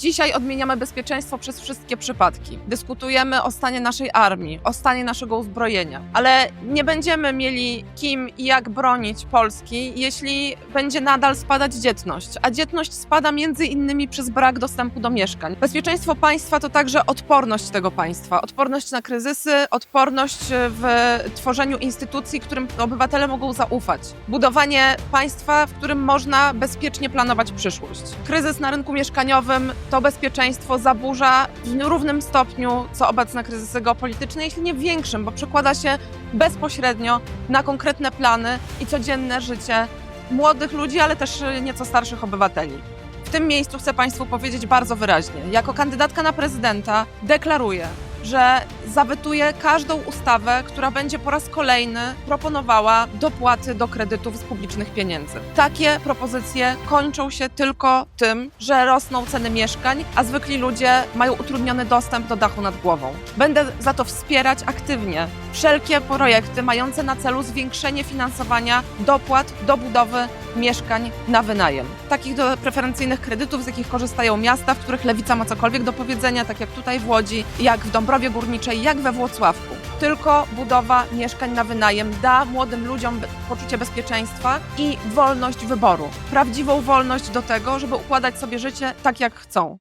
Dzisiaj odmieniamy bezpieczeństwo przez wszystkie przypadki. Dyskutujemy o stanie naszej armii, o stanie naszego uzbrojenia, ale nie będziemy mieli kim i jak bronić Polski, jeśli będzie nadal spadać dzietność. A dzietność spada między innymi przez brak dostępu do mieszkań. Bezpieczeństwo państwa to także odporność tego państwa. Odporność na kryzysy, odporność w tworzeniu instytucji, którym obywatele mogą zaufać. Budowanie państwa, w którym można bezpiecznie planować przyszłość. Kryzys na rynku mieszkaniowym to bezpieczeństwo zaburza w równym stopniu co obecne kryzysy geopolityczne, jeśli nie większym, bo przekłada się bezpośrednio na konkretne plany i codzienne życie młodych ludzi, ale też nieco starszych obywateli. W tym miejscu chcę Państwu powiedzieć bardzo wyraźnie: jako kandydatka na prezydenta deklaruję, że zawetuję każdą ustawę, która będzie po raz kolejny proponowała dopłaty do kredytów z publicznych pieniędzy. Takie propozycje kończą się tylko tym, że rosną ceny mieszkań, a zwykli ludzie mają utrudniony dostęp do dachu nad głową. Będę za to wspierać aktywnie wszelkie projekty mające na celu zwiększenie finansowania dopłat do budowy mieszkań na wynajem. Takich do preferencyjnych kredytów, z jakich korzystają miasta, w których lewica ma cokolwiek do powiedzenia, tak jak tutaj w Łodzi, jak w Dąbrowie Górniczej, jak we Włocławku. Tylko budowa mieszkań na wynajem da młodym ludziom poczucie bezpieczeństwa i wolność wyboru. Prawdziwą wolność do tego, żeby układać sobie życie tak, jak chcą.